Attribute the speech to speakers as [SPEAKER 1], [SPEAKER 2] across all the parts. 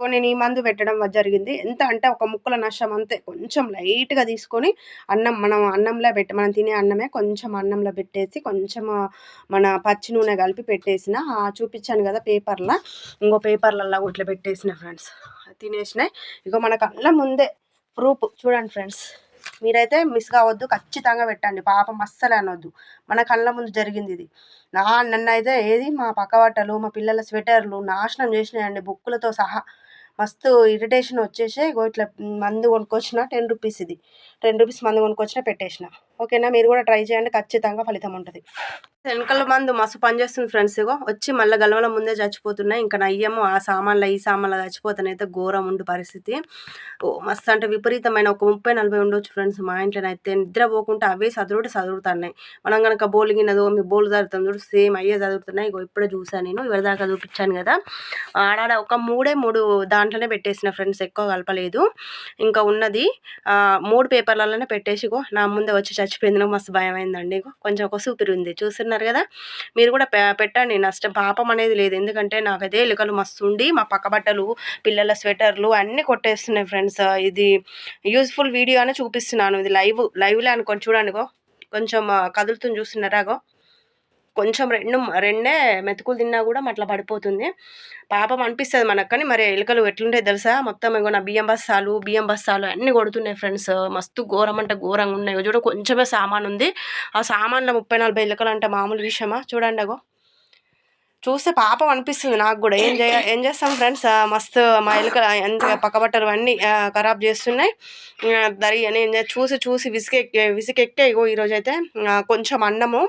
[SPEAKER 1] నేను ఈ మందు పెట్టడం జరిగింది. ఎంత అంటే ఒక ముక్కల నష్టం అంతే. కొంచెం లైట్గా తీసుకొని అన్నం మనం అన్నంలో పెట్టి మనం తినే అన్నమే కొంచెం అన్నంలో పెట్టేసి కొంచెం మన పచ్చి నూనె కలిపి పెట్టేసిన. చూపించాను కదా పేపర్లో. ఇంకో పేపర్లలో ఇట్లా పెట్టేసిన ఫ్రెండ్స్ తినేసినాయి ఇక మన కళ్ళ ముందే ప్రూఫ్ చూడండి ఫ్రెండ్స్ మీరైతే మిస్ కావద్దు. ఖచ్చితంగా పెట్టండి. పాపం అస్సలు అనొద్దు. మన కళ్ళ ముందు జరిగింది ఇది. నా నన్ను అయితే ఏది మా పక్కవాటలు మా పిల్లల స్వెటర్లు నాశనం చేసినాయండి. బుక్కులతో సహా. మస్తు ఇరిటేషన్ వచ్చేసి ఇట్లా మందు కొనుక్కొచ్చిన టెన్ రూపీస్ ఇది. టెన్ రూపీస్ మందు కొనుక్కొచ్చిన పెట్టేసిన. ఓకేనా? మీరు కూడా ట్రై చేయండి. ఖచ్చితంగా ఫలితం ఉంటుంది. వెనకల మందు మస్తు పనిచేస్తుంది ఫ్రెండ్స్ ఇగో. వచ్చి మళ్ళీ గలవల ముందే చచ్చిపోతున్నాయి ఇంకా నయ్యము ఆ సామాన్లు ఈ సామాన్లు చచ్చిపోతాను అయితే ఘోరం ఉండు పరిస్థితి. ఓ మస్తు అంటే విపరీతమైన ఒక ముప్పై నలభై ఉండొచ్చు ఫ్రెండ్స్ మా ఇంట్లోనైతే నిద్ర పోకుంటే అవే చదువుడు చదువుతున్నాయి మనం కనుక బోలు గిన్నదో మీ బోలు చదువుతాం చూడు సేమ్ అయ్యే చదువుతున్నాయి ఇగో ఇప్పుడే చూసాను నేను. ఎవరిదాకా చూపించాను కదా. ఆడాడ ఒక మూడే మూడు దాంట్లోనే పెట్టేసిన ఫ్రెండ్స్. ఎక్కువ కలపలేదు. ఇంకా ఉన్నది మూడు పేపర్ పేపర్లలోనే పెట్టేసిగో నా ముందే వచ్చి చచ్చిపోయింది నాకు మస్తు భయం అయిందండి కొంచెం ఒక సూపిరి ఉంది చూస్తున్నారు కదా? మీరు కూడా పెట్టండి నష్టం పాపం అనేది లేదు. ఎందుకంటే నాకు అదే ఎలుకలు మస్తు ఉండి మా పక్క బట్టలు పిల్లల స్వెటర్లు అన్నీ కొట్టేస్తున్నాయి ఫ్రెండ్స్. ఇది యూజ్ఫుల్ వీడియో అని చూపిస్తున్నాను. ఇది లైవ్ లైవ్లో అనుకోండి చూడండి కొంచెం కదులుతుంది చూస్తున్నారాగో కొంచెం రెండు రెండే మెతుకులు తిన్నా కూడా అట్లా పడిపోతుంది. పాపం అనిపిస్తుంది మనకు. కానీ మరి ఎలుకలు ఎట్లుంటాయి తెలుసా? మొత్తం ఇగో నా బియ్యం బస్తాలు బియ్యం బస్తాలు అన్నీ కొడుతున్నాయి ఫ్రెండ్స్. మస్తు ఘోరం అంటే ఘోరంగా ఉన్నాయి. చూడ కొంచెమే సామాన్ ఉంది ఆ సామాన్లో ముప్పై నలభై ఎలుకలు అంటే మామూలు విషయమా? చూడండి అగో. చూస్తే పాపం అనిపిస్తుంది నాకు కూడా. ఏం చేయ ఏం చేస్తాం ఫ్రెండ్స్ మస్తు మా ఎలుక ఎంత పక్కబట్టలు అన్నీ ఖరాబ్ చేస్తున్నాయి. దరి అని చూసి చూసి విసికెక్కే విసికెక్కే ఇగో ఈరోజు అయితే కొంచెం అన్నము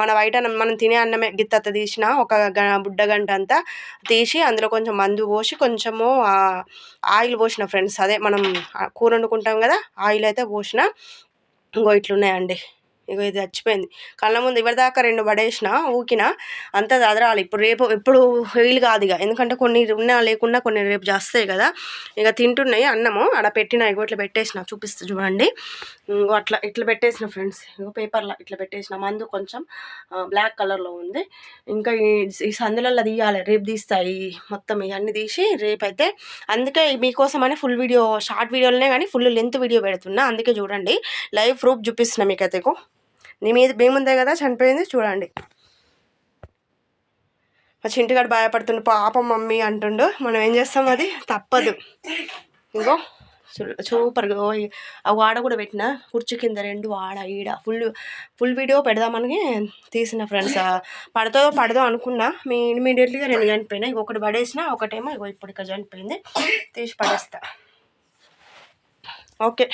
[SPEAKER 1] మన బయట మనం తినే అన్నమే గిత్త తీసిన ఒక బుడ్డ గంట అంతా తీసి అందులో కొంచెం మందు పోసి కొంచెము ఆయిల్ పోసిన ఫ్రెండ్స్ అదే మనం కూర వండుకుంటాం కదా ఆయిల్ అయితే పోసిన. ఇంకో ఇట్లున్నాయండి. ఇగో ఇది చచ్చిపోయింది. కళ్ళ ముందు ఇవరిదాకా రెండు పడేసిన ఊకిన అంత చదరాలి ఇప్పుడు రేపు ఎప్పుడు వీలు కాదు ఇక ఎందుకంటే కొన్ని ఉన్నా లేకున్నా కొన్ని రేపు చేస్తాయి కదా. ఇక తింటున్నాయి అన్నము. అక్కడ పెట్టిన ఇగో ఇట్లా పెట్టేసిన. చూపిస్తూ చూడండి. ఇంకో అట్లా ఇట్లా పెట్టేసిన ఫ్రెండ్స్. ఇంకో పేపర్లో ఇట్లా పెట్టేసిన మందు కొంచెం బ్లాక్ కలర్లో ఉంది. ఇంకా ఈ సందులలో తీయాలి. రేపు తీస్తాయి మొత్తం ఇవన్నీ తీసి రేపు అయితే అందుకే మీకోసమని ఫుల్ వీడియో షార్ట్ వీడియోలోనే కానీ ఫుల్ లెంత్ వీడియో పెడుతున్నా. అందుకే చూడండి. లైవ్ ప్రూఫ్ చూపిస్తున్నా మీకైతే నీ మీద భీముందే కదా చనిపోయింది చూడండి. మా చింటిగాడు భయపడుతుండు పాపం మమ్మీ అంటుండు. మనం ఏం చేస్తాం అది? తప్పదు. ఇంకో సూపర్గా ఆ వాడ కూడా పెట్టిన కుర్చీ కింద రెండు వాడ ఈడ ఫుల్ ఫుల్ వీడియో పెడదామని తీసిన ఫ్రెండ్స్. పడతో పడదో అనుకున్నా మీ ఇమీడియట్లీగా రెండు చనిపోయినాయి. ఒకటి పడేసిన ఒకటేమో ఇగో ఇప్పుడు చనిపోయింది. తీసి పడేస్తా. ఓకే.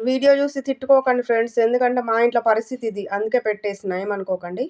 [SPEAKER 1] వీడియో చూసి తిట్టుకోకండి ఫ్రెండ్స్. ఎందుకంటే మా ఇంట్లో పరిస్థితి ఇది. అందుకే పెట్టేసిన. ఏమనుకోకండి.